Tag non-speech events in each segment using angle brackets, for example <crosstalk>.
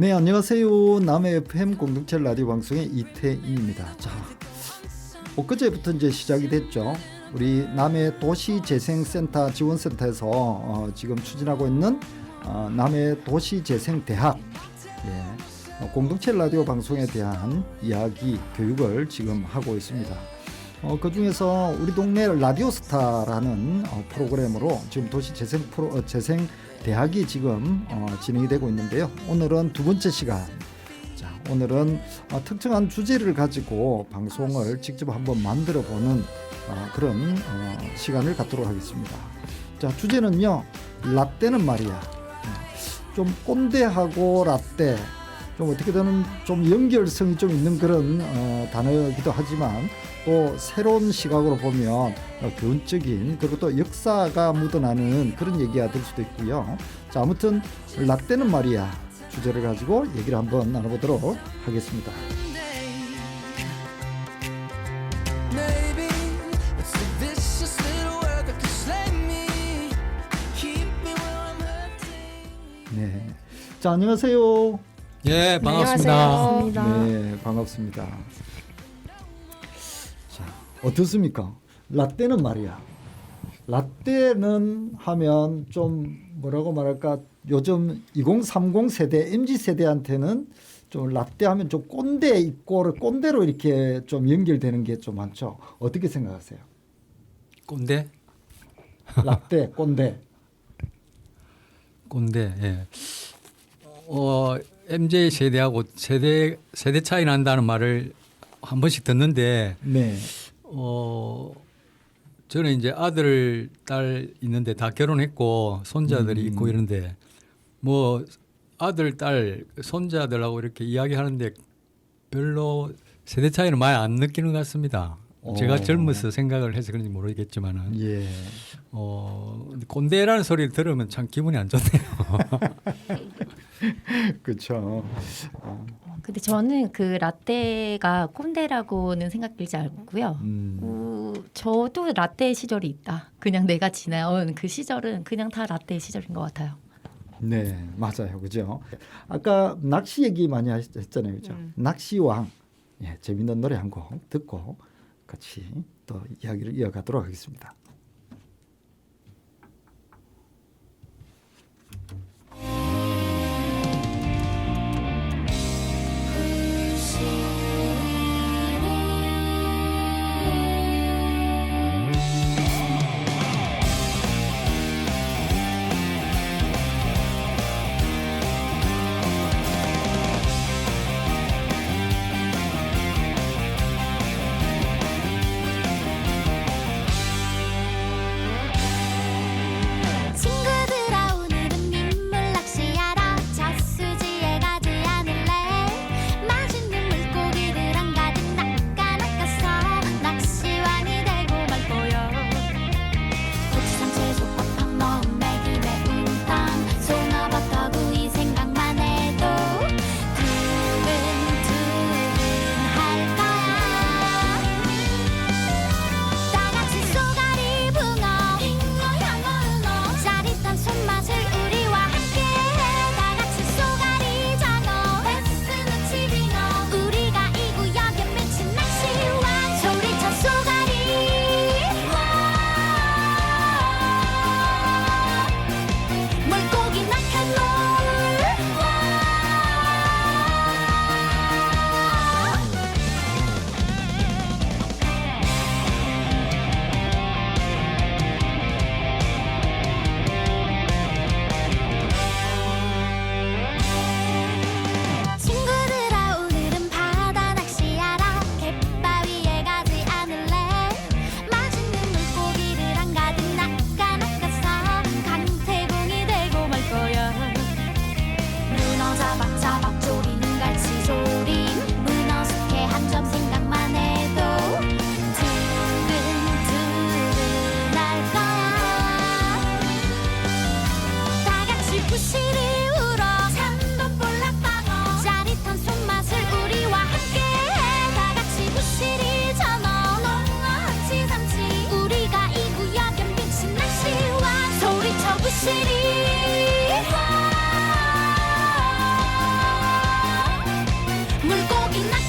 네 안녕하세요 남해 FM 공동체 라디오 방송의 이태희입니다. 자 엊그제부터 이제 시작이 됐죠. 우리 남해 도시재생센터 지원센터에서 어, 지금 추진하고 있는 어, 남해 도시재생대학 예, 어, 공동체 라디오 방송에 대한 이야기 교육을 지금 하고 있습니다. 어, 그 중에서 우리 동네 라디오스타라는 어, 프로그램으로 지금 도시재생 프로 어, 재생 대학이 지금 어, 진행이 되고 있는데요. 오늘은 두 번째 시간. 자, 오늘은 어, 특정한 주제를 가지고 방송을 직접 한번 만들어 보는 어, 그런 어, 시간을 갖도록 하겠습니다. 자, 주제는요. 라떼는 말이야. 예, 좀 꼰대하고 라떼 좀 어떻게든 좀 연결성이 좀 있는 그런 어, 단어이기도 하지만 또 새로운 시각으로 보면 어, 교훈적인 그리고 또 역사가 묻어나는 그런 얘기가 될 수도 있고요. 자 아무튼 라떼는 말이야 주제를 가지고 얘기를 한번 나눠보도록 하겠습니다. 네, 자 안녕하세요. 예, 반갑습니다. 네, 반갑습니다. 자, 어떻습니까? 라떼는 말이야. 라떼는 하면 좀 뭐라고 말할까? 요즘 2030 세대, MZ 세대한테는 좀 라떼 하면 좀 꼰대 있고 꼰대로 이렇게 좀 연결되는 게 좀 많죠. 어떻게 생각하세요? 꼰대? 라떼, <laughs> 꼰대. 꼰대. 예. 어, MZ 세대하고 세대 세대 차이 난다는 말을 한 번씩 듣는데 네. 어 저는 이제 아들 딸 있는데 다 결혼했고 손자들이 음. 있고 이런데 뭐 아들 딸 손자들하고 이렇게 이야기하는데 별로 세대 차이는 많이 안 느끼는 것 같습니다. 제가 어. 젊어서 생각을 해서 그런지 모르겠지만은 예. 어 꼰대라는 소리를 들으면 참 기분이 안 좋네요. <laughs> 그렇죠. 근데 저는 그 라떼가 꼰대라고는 생각 들지 않고요. 음. 어, 저도 라떼 시절이 있다. 그냥 내가 지나온 그 시절은 그냥 다 라떼 시절인 것 같아요. 네, 맞아요. 그죠? 아까 낚시 얘기 많이 하셨- 했잖아요. 그죠? 낚시왕. 예, 재밌는 노래 한 곡 듣고 같이 또 이야기를 이어가도록 하겠습니다.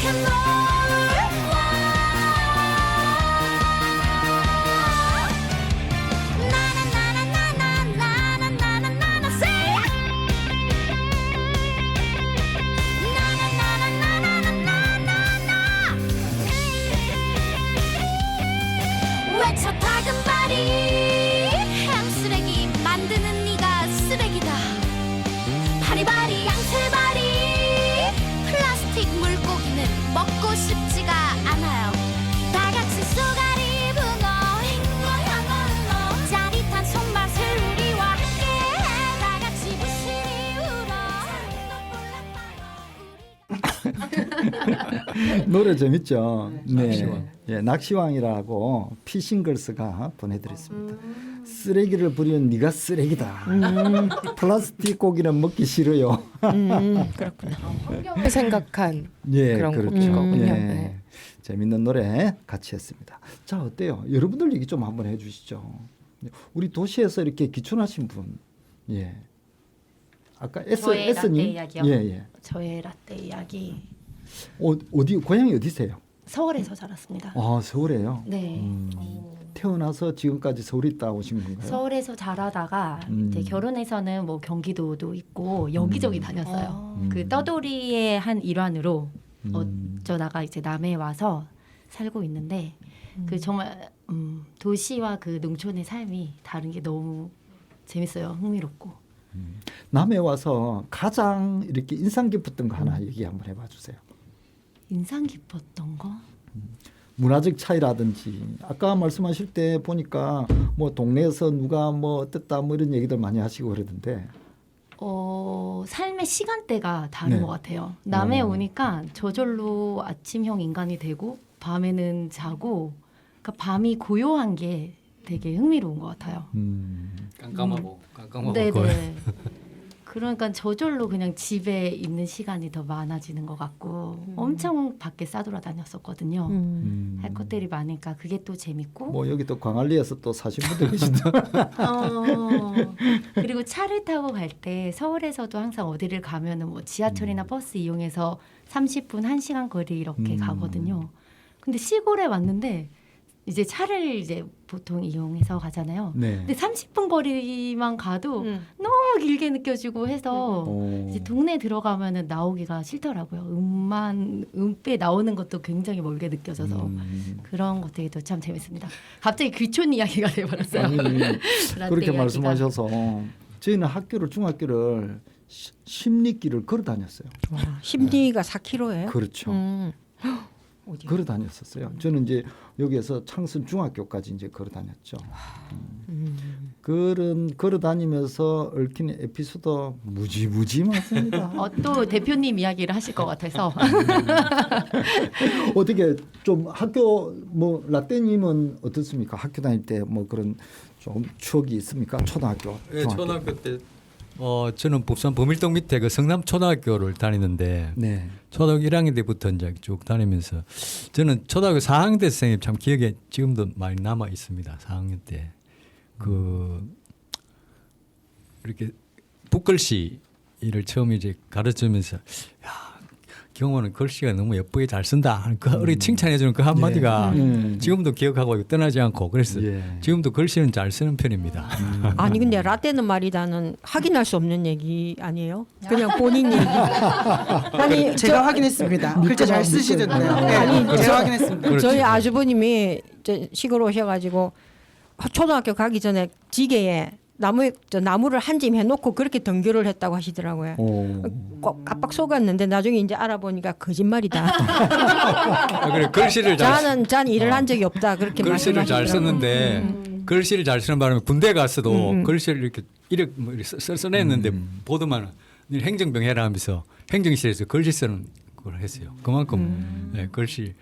can fly. <laughs> 노래 재밌죠. 네. 낚시왕. 예, 낚시왕이라고 피싱걸스가 보내드렸습니다. 쓰레기를 버리는 네가 쓰레기다. <laughs> 플라스틱 고기는 먹기 싫어요. 음, <laughs> 그렇구나. 생각한 예, 그런 그렇죠. 곡이거든요. 예. 네. 재밌는 노래 같이 했습니다. 자, 어때요? 여러분들 얘기 좀 한번 해주시죠. 우리 도시에서 이렇게 기촌하신 분, 예. 아까 S 저의 S님, 라떼 이야기요? 예, 예. 저의 라떼 이야기 어, 어디 고향이 어디세요? 서울에서 자랐습니다. 아, 서울에요. 네. 음, 태어나서 지금까지 서울에 있다 오신 건가요? 서울에서 자라다가 음. 이제 결혼해서는 뭐 경기도도 있고 여기저기 음. 다녔어요. 음. 그 떠돌이의 한 일환으로 음. 어쩌다가 이제 남해에 와서 살고 있는데 그 정말 음, 도시와 그 농촌의 삶이 다른 게 너무 재밌어요. 흥미롭고. 남해 와서 가장 이렇게 인상 깊었던 거 음. 하나 얘기 한번 해봐 주세요. 인상 깊었던 거? 문화적 차이라든지 아까 말씀하실 때 보니까 뭐 동네에서 누가 뭐 어땠다 뭐 이런 얘기들 많이 하시고 그러던데 어, 삶의 시간대가 다른 네. 것 같아요. 남해 어. 오니까 저절로 아침형 인간이 되고 밤에는 자고 그러니까 밤이 고요한 게 되게 흥미로운 것 같아요. 음, 깜깜하고 깜깜하고 네네. <laughs> 그러니까 저절로 그냥 집에 있는 시간이 더 많아지는 것 같고 엄청 밖에 싸돌아다녔었거든요. 음. 음. 할 것들이 많으니까 그게 또 재밌고 뭐 여기 또 광안리에서 또 사신 분들 계신다. <laughs> 어, 그리고 차를 타고 갈 때 서울에서도 항상 어디를 가면은 뭐 지하철이나 버스 이용해서 30분, 1시간 거리 이렇게 음. 가거든요. 근데 시골에 왔는데 이제 차를 이제 보통 이용해서 가잖아요. 네. 근데 30분 거리만 가도 음. 너무 길게 느껴지고 해서 오. 이제 동네 들어가면은 나오기가 싫더라고요. 음만 음배 나오는 것도 굉장히 멀게 느껴져서 음. 그런 것들도 참 재밌습니다. 갑자기 귀촌 이야기가 돼버렸어요. 아니, <laughs> 그렇게 이야기가. 말씀하셔서 저희는 학교를 중학교를 시- 심리길을 걸어 다녔어요. 와, 심리가 4km예요? 그렇죠. 음. 어디? 걸어 다녔었어요. 저는 이제 여기에서 창선 중학교까지 이제 걸어 다녔죠. 음. 그런 걸어 다니면서 얽힌 에피소드 무지무지 많습니다. <laughs> 어, 또 대표님 이야기를 하실 것 같아서 <laughs> 어떻게 좀 학교 뭐 라떼님은 어떻습니까? 학교 다닐 때 뭐 그런 좀 추억이 있습니까? 초등학교, 예, 중학교. 초등학교 때 어, 저는 부산 범일동 밑에 그 성남 초등학교를 다니는데 네. 초등학교 1학년 때부터 이제 쭉 다니면서 저는 초등학교 4학년 때 선생님 참 기억에 지금도 많이 남아 있습니다. 4학년 때 그 이렇게 붓글씨를 처음 이제 가르치면서 야 경호는 글씨가 너무 예쁘게 잘 쓴다 하는 그 우리 칭찬해주는 그 한마디가 음. 지금도 기억하고 떠나지 않고 그래서 예. 지금도 글씨는 잘 쓰는 편입니다. 아니 근데 라떼는 말이다는 확인할 수 없는 얘기 아니에요? 그냥 본인 얘기. <laughs> 아니 제가 저, 확인했습니다. 글자 잘 쓰시던데요. 네, 아니, 제가 저- 확인했습니다. 그렇지. 저희 아주버님이 저 시골 오셔가지고 초등학교 가기 전에 지게에 나무 저 나무를 한 짐 해놓고 그렇게 등교를 했다고 하시더라고요. 오. 꼭 깜빡 속았는데 나중에 이제 알아보니까 거짓말이다. <laughs> 아, 그래 글씨를 잘 쓰- 자는 잔 일을 한 적이 없다 그렇게 글씨를 잘. 썼는데 글씨를 잘 쓰는 바람에 군대 가서도 음. 글씨를 이렇게 이렇게 뭐 이렇게 써- 써- 써냈는데 음. 보더만 행정병 해라 하면서 행정실에서 글씨 쓰는 걸 했어요. 그만큼 음. 네, 글씨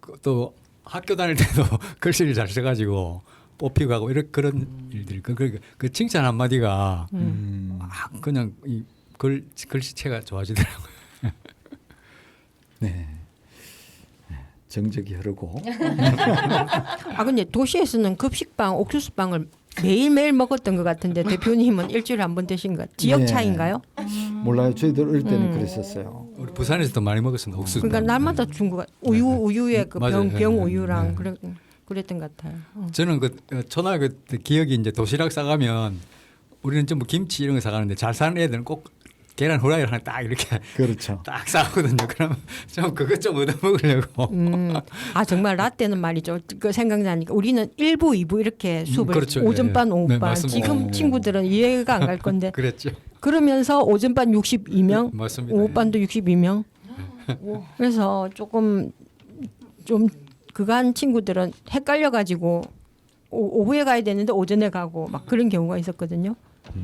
그- 또 학교 다닐 때도 <laughs> 글씨를 잘 써가지고 뽑히고 하고 이런 그런 일들이 그, 그, 그 칭찬 한 마디가 음. 막 그냥 이 글 글씨체가 좋아지더라고요. <laughs> 네. 네. 정적이 흐르고 아 근데 도시에서는 급식빵, 옥수수빵을 매일 매일 먹었던 것 같은데 대표님은 일주일에 한 번 드신 것 지역 네. 차인가요? 몰라요. 저희들 어릴 때는 음. 그랬었어요. 우리 부산에서도 많이 먹었습니다. 옥수수. 그러니까 날마다 준거 우유 우유에 그. 병 네, 병 네, 우유랑 네. 그래 그랬던 것 같아요. 어. 저는 그 어, 초등학교 때 기억이 이제 도시락 싸가면 우리는 전부 김치 이런 거 사가는데 잘 사는 애들은 꼭 계란 후라이를 하나 딱 이렇게 그렇죠. <laughs> 딱 싸거든요. 그러면 좀 그것 좀 얻어 먹으려고. 음. 아 정말 라떼는 말이죠. 그 생각나니까 우리는 1부, 2부 이렇게 수업을 그렇죠. 오전반, 예. 오후반. 네. 지금 어. 친구들은 이해가 안 갈 건데 <laughs> 그랬죠. 그러면서 오전반 62명, 네, 맞습니다. 오후반도 62명. 그래서 조금 좀 그간 친구들은 헷갈려 가지고 오 후에 가야 되는데 오전에 가고 막 그런 경우가 있었거든요.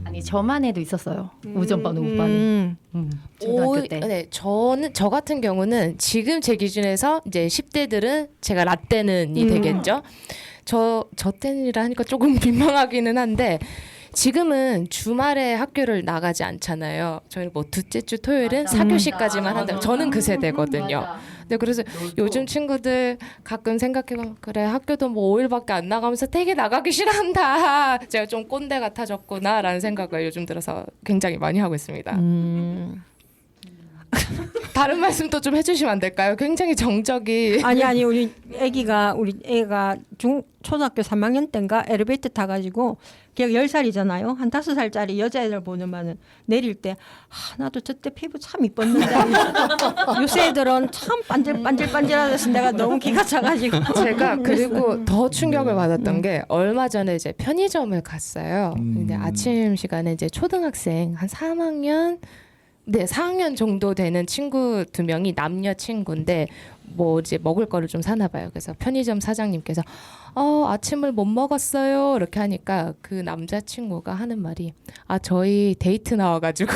아니 저만 해도 있었어요. 오전반 오후반에. 음. 음, 오. 네, 저는 저 같은 경우는 지금 제 기준에서 이제 10대들은 제가 라떼는이 음. 되겠죠. 저 저 때는이라 하니까 조금 <laughs> 민망하기는 한데 지금은 주말에 학교를 나가지 않잖아요. 저희는 뭐 둘째 주 토요일은 맞아. 4교시까지만 맞아. 한다. 저는 그 세대거든요. 맞아. 네, 그래서 요즘 친구들 가끔 생각해보면 그래 학교도 뭐 5일밖에 안 나가면서 되게 나가기 싫어한다. 제가 좀 꼰대 같아졌구나라는 생각을 요즘 들어서 굉장히 많이 하고 있습니다. 음. <laughs> 다른 말씀도 좀 해주시면 안 될까요? 굉장히 정적이 아니 아니 우리 아기가 우리 애가 중 초등학교 3학년 때인가 엘리베이터 타가지고 걔가 10살이잖아요. 한 5살짜리 여자애들 보면은 내릴 때 아, 나도 저때 피부 참 이뻤는데 <laughs> 요새 애들은 참 반질반질반질하면서 내가 너무 기가 차가지고 <laughs> 제가 그리고 더 충격을 받았던 게 얼마 전에 이제 편의점을 갔어요. 음. 근데 아침 시간에 이제 초등학생 한 3학년 네, 4학년 정도 되는 친구 두 명이 남녀 친구인데 뭐 이제 먹을 거를 좀 사나 봐요. 그래서 편의점 사장님께서 어, 아침을 못 먹었어요. 이렇게 하니까 그 남자 친구가 하는 말이 아, 저희 데이트 나와 가지고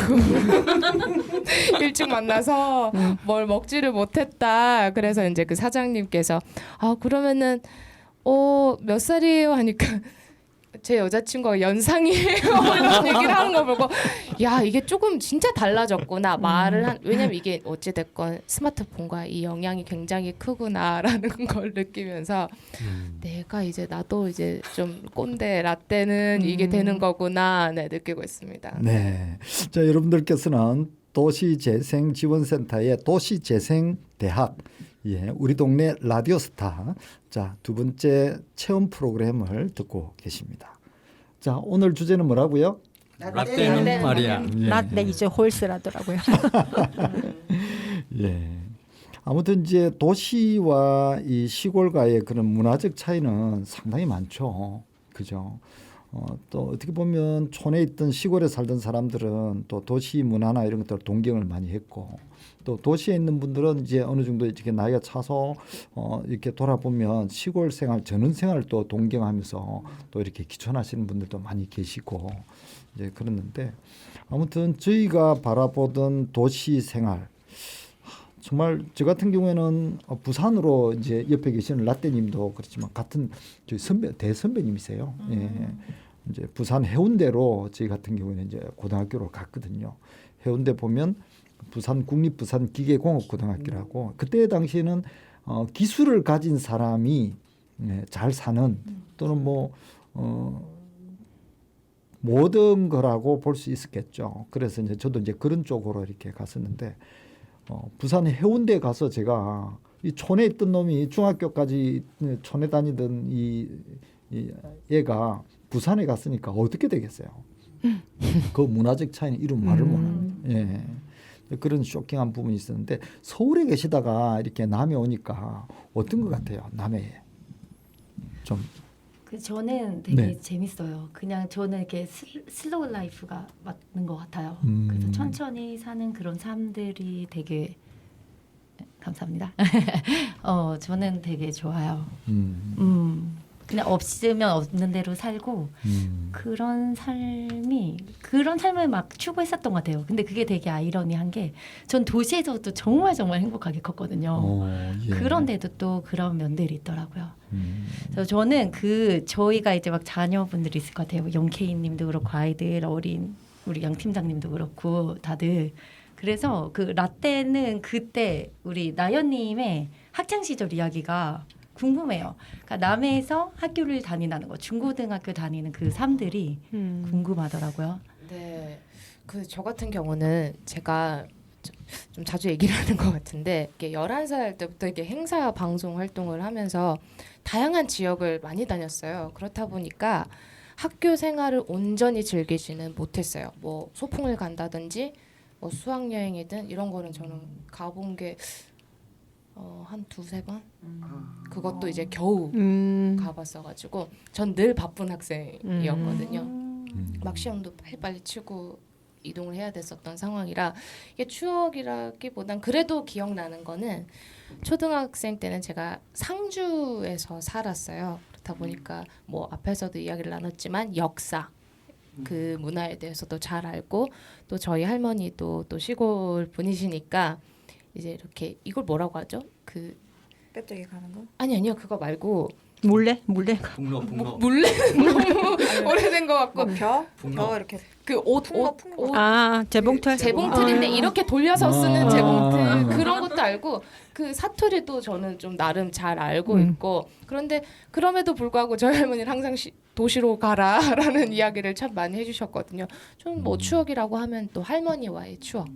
<laughs> 일찍 만나서 뭘 먹지를 못했다. 그래서 이제 그 사장님께서 아, 그러면은 어, 몇 살이에요 하니까 제 여자친구가 연상이에요 이런 <laughs> 얘기를 하는 거 보고 야 이게 조금 진짜 달라졌구나 말을 한 왜냐면 이게 어찌 됐건 스마트폰과 이 영향이 굉장히 크구나라는 <laughs> 걸 느끼면서 내가 이제 나도 이제 좀 꼰대 라떼는 이게 되는 거구나 네 느끼고 있습니다. 네. 자, 여러분들께서는 도시재생지원센터의 도시재생대학 예, 우리 동네 라디오 스타 자, 두 번째 체험 프로그램을 듣고 계십니다. 자, 오늘 주제는 뭐라고요? 라떼는 말이야. 예. 라떼 이제 홀스라더라고요. <laughs> 예. 아무튼 이제 도시와 이 시골과의 그런 문화적 차이는 상당히 많죠. 그죠? 어, 또 어떻게 보면 촌에 있던 시골에 살던 사람들은 또 도시 문화나 이런 것들을 동경을 많이 했고 또 도시에 있는 분들은 이제 어느 정도 이렇게 나이가 차서 어, 이렇게 돌아보면 시골 생활, 전원 생활을 또 동경하면서 또 이렇게 기촌하시는 분들도 많이 계시고 이제 그랬는데 아무튼 저희가 바라보던 도시 생활 정말 저 같은 경우에는 어, 부산으로 이제 옆에 계시는 라떼님도 그렇지만 같은 저희 선배 대선배님이세요. 예. 이제 부산 해운대로 저희 같은 경우에는 이제 고등학교로 갔거든요. 해운대 보면 부산 국립 부산 기계공업고등학교라고 그때 당시에는 어, 기술을 가진 사람이 예, 잘 사는 또는 뭐 어, 모든 거라고 볼 수 있었겠죠. 그래서 이제 저도 이제 그런 쪽으로 이렇게 갔었는데 어, 부산 해운대 가서 제가 이 촌에 있던 놈이 중학교까지 촌에 다니던 이, 이 얘가 부산에 갔으니까 어떻게 되겠어요? 그 문화적 차이는 이루 말을 못합니다. 예. 그런 쇼킹한 부분이 있었는데 서울에 계시다가 이렇게 남해 오니까 어떤 것 같아요? 남해에 좀 그 저는 되게 네. 재밌어요. 그냥 저는 이렇게 슬, 슬로우 라이프가 맞는 것 같아요. 음. 그래서 천천히 사는 그런 삶들이 되게 감사합니다. <laughs> 어 저는 되게 좋아요. 음, 음 그냥 없으면 없는 대로 살고 음. 그런 삶이 그런 삶을 막 추구했었던 것 같아요. 근데 그게 되게 아이러니한 게 전 도시에서도 정말 정말 행복하게 컸거든요. 어, 예. 그런데도 또 그런 면들이 있더라고요. 음. 그래서 저는 그 저희가 이제 막 자녀분들이 있을 것 같아요. 영케이님도 그렇고 아이들 어린 우리 양 팀장님도 그렇고 다들 그래서 그 라떼는 그때 우리 나연님의 학창 시절 이야기가 궁금해요. 그러니까 남해에서 학교를 다닌다는 거, 중고등학교 다니는 그 삶들이 음. 궁금하더라고요. 네. 그 저 같은 경우는 제가 좀- 좀 자주 얘기를 <laughs> 하는 것 같은데 이게 11살 때부터 이게 행사 방송 활동을 하면서 다양한 지역을 많이 다녔어요. 그렇다 보니까 학교 생활을 온전히 즐기지는 못했어요. 뭐 소풍을 간다든지 뭐 수학 여행이든 이런 거는 저는 가본 게 어, 한 두세 번? 그것도 이제 겨우 음. 가봤어가지고 전 늘 바쁜 학생이었거든요. 음. 막 시험도 빨리빨리 치고 이동을 해야 됐었던 상황이라 이게 추억이라기보단 그래도 기억나는 거는 초등학생 때는 제가 상주에서 살았어요. 그렇다 보니까 뭐 앞에서도 이야기를 나눴지만 역사 그 문화에 대해서도 잘 알고 또 저희 할머니도 또 시골 분이시니까 이제 이렇게 이걸 뭐라고 하죠? 그 빼떼기 가는 거? 아니 아니요 그거 말고 몰래 몰래 북로 북로 물레는 너무 오래된 것 같고 뭐 벼? 벼 이렇게 그옷 풍거. 옷아 재봉틀 재봉틀인데 아. 이렇게 돌려서 아. 쓰는 재봉틀 아. 그런 것도 알고 그 사투리도 저는 좀 나름 잘 알고 음. 있고 그런데 그럼에도 불구하고 저희 할머니는 항상 시, 도시로 가라라는 <laughs> 이야기를 참 많이 해주셨거든요. 좀 뭐 추억이라고 하면 또 할머니와의 추억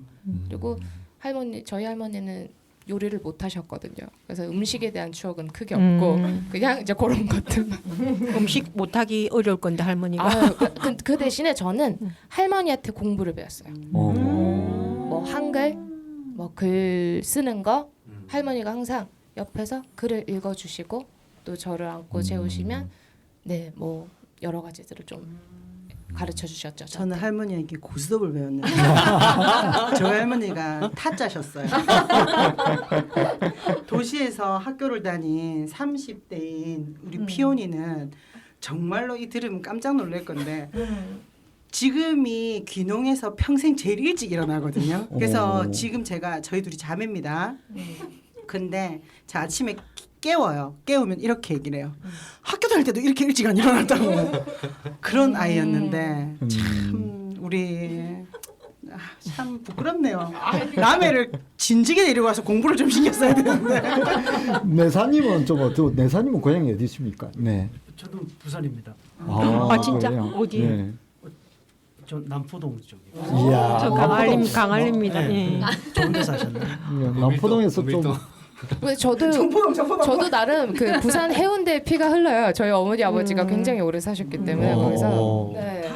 그리고 할머니 저희 할머니는 요리를 못 하셨거든요. 그래서 음식에 대한 추억은 크게 없고 음. 그냥 이제 그런 것들만 <laughs> 음식 못하기 어려울 건데 할머니가 아, 그, 그, 그 대신에 저는 할머니한테 공부를 배웠어요. 어. 뭐 한글, 뭐 글 쓰는 거 할머니가 항상 옆에서 글을 읽어주시고 또 저를 안고 재우시면 네 뭐 여러 가지들을 좀 가르쳐 주셨죠. 저는. 할머니에게 고스톱을 배웠는데 <laughs> 저희 할머니가 타짜셨어요. <laughs> 도시에서 학교를 다닌 30대인 우리 피온이는 정말로 이 들으면 깜짝 놀랄 건데 지금이 귀농해서 평생 제일 일찍 일어나거든요. 그래서 오. 지금 제가 저희 둘이 자매입니다. 근데 제 아침에 깨워요. 깨우면 이렇게 얘기를 해요. 학교 다닐 때도 이렇게 일찍 안 일어났다고. <laughs> 그런 아이였는데 음. 참 우리 아, 참 부끄럽네요. 남해를 진지게 데리고 와서 공부를 좀 신경 써야 되는데. <laughs> 내사님은 좀 어떠? 내사님은 고향이 어디 있습니까? 네. 저도 부산입니다. 아, 진짜? 그래요? 어디? 네. 저 남포동 쪽에. 이야. 저 강알림 강알림입니다. 네. 예. 좋은 데 사셨네. 예, 남포동에서 좀 근데 저도 <laughs> 정포동 정포동. 저도 나름 그 부산 해운대 피가 흘러요. 저희 어머니 아버지가 굉장히 오래 사셨기 때문에 어. 거기서 네.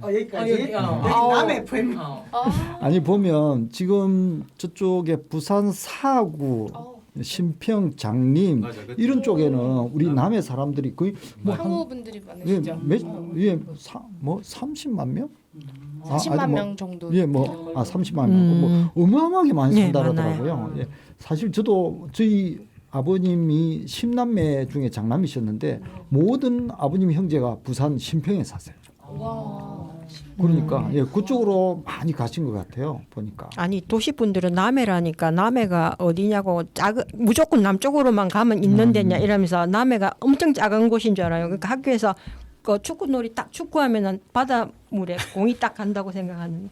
어, 여기까지. 여기, 어. 남해 FM. 아니 보면 지금 저쪽에 부산 사구 어. 신평 장림 맞아, 그치. 이런 쪽에는 우리 남해 사람들이 거의 뭐한 한국 분들이 예, 많으시죠. 몇, 예, 사, 뭐 30만 명? 아, 10만 아니, 뭐, 명 정도. 예, 뭐. 아 30만 음. 명. 뭐 어마어마하게 많이 예, 산다 많아요. 그러더라고요. 예. 사실 저도 저희 아버님이 10남매 중에 장남이셨는데 모든 아버님 형제가 부산 신평에 사세요. 그러니까 예, 그쪽으로 많이 가신 것 같아요. 보니까. 아니 도시 분들은 남해라니까 남해가 어디냐고 작은 무조건 남쪽으로만 가면 있는 데냐 이러면서 남해가 엄청 작은 곳인 줄 알아요. 그러니까 학교에서 그 축구놀이 딱 축구하면은 바닷물에 공이 딱 간다고 생각하는.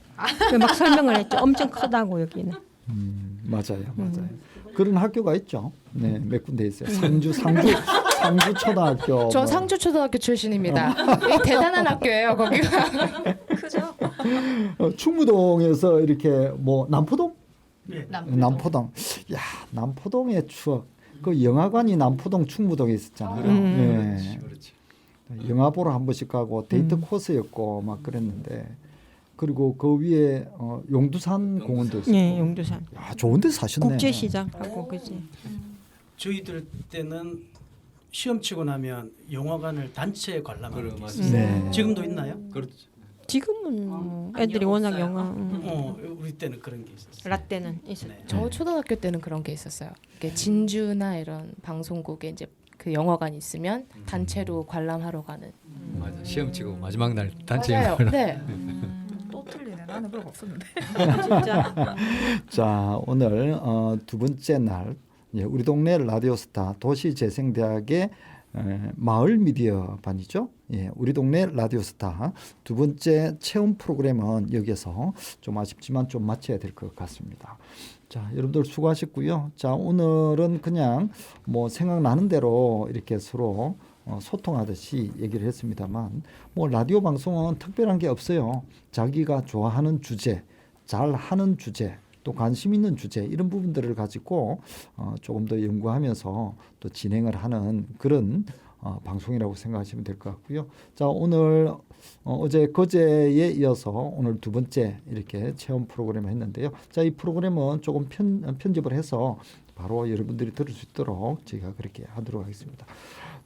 그막 설명을 했죠. 엄청 크다고 여기는. 음, 맞아요, 맞아요. 그런 학교가 있죠. 네, 몇 군데 있어요. 상주, 상주, 상주 초등학교. 저 <laughs> 뭐. 상주 초등학교 출신입니다. <laughs> 이 대단한 학교예요, 거기가. <laughs> 크죠? 어, 충무동에서 이렇게 뭐 남포동? 예. 남포동. 야, 남포동의 추억. 그 영화관이 남포동 충무동에 있었잖아요. 음. 예. 그렇지. 영화 보러 한 번씩 가고 데이트 음. 코스였고 막 그랬는데 그리고 그 위에 어, 용두산 공원도 있었고. 예, 용두산 야, 좋은데 사셨네. 국제시장하고 그지. 저희들 때는 시험 치고 나면 영화관을 단체 관람하는 그래, 게 맞아. 있어요. 네. 지금도 있나요? 그렇지. 지금은 뭐 애들이 워낙 영화 음. 어, 우리 때는 그런 게 있었어요. 라떼는 있었. 네. 저 초등학교 때는 그런 게 있었어요. 이게 진주나 이런 방송국에 이제 그 영화관 있으면 단체로 관람하러 가는. 맞아. 시험 치고 마지막 날 단체 맞아요. 영화를 네. <laughs> 또 틀리네. 나는 그런 거 없었는데. <laughs> <laughs> 진짜. 자 오늘 어, 두 번째 날 예, 우리 동네 라디오스타 도시재생대학의 에, 마을 미디어 반이죠. 예, 우리 동네 라디오스타 두 번째 체험 프로그램은 여기서 좀 아쉽지만 좀 마쳐야 될 것 같습니다. 자, 여러분들 수고하셨고요. 자, 오늘은 그냥 뭐 생각나는 대로 이렇게 서로 어, 소통하듯이 얘기를 했습니다만 뭐 라디오 방송은 특별한 게 없어요. 자기가 좋아하는 주제, 잘 하는 주제, 또 관심 있는 주제 이런 부분들을 가지고 어, 조금 더 연구하면서 또 진행을 하는 그런 어, 방송이라고 생각하시면 될 것 같고요. 자 오늘 어, 어제 거제에 이어서 오늘 두 번째 이렇게 체험 프로그램을 했는데요. 자 이 프로그램은 조금 편, 편집을 해서 바로 여러분들이 들을 수 있도록 제가 그렇게 하도록 하겠습니다.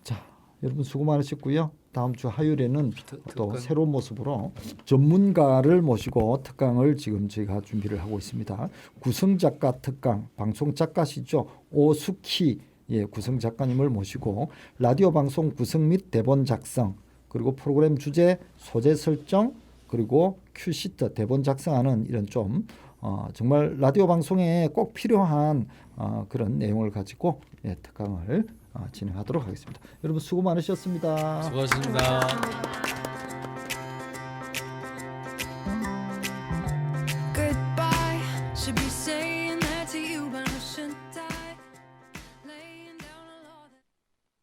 자 여러분 수고 많으셨고요. 다음 주 화요일에는 또 특강. 새로운 모습으로 전문가를 모시고 특강을 지금 저희가 준비를 하고 있습니다. 구성 작가 특강, 방송 작가시죠 오수키 예, 구성 작가님을 모시고 라디오 방송 구성 및 대본 작성 그리고 프로그램 주제, 소재 설정 그리고 큐시트 대본 작성하는 이런 좀 어, 정말 라디오 방송에 꼭 필요한 어, 그런 내용을 가지고 예, 특강을 어, 진행하도록 하겠습니다. 여러분 수고 많으셨습니다. 수고하셨습니다.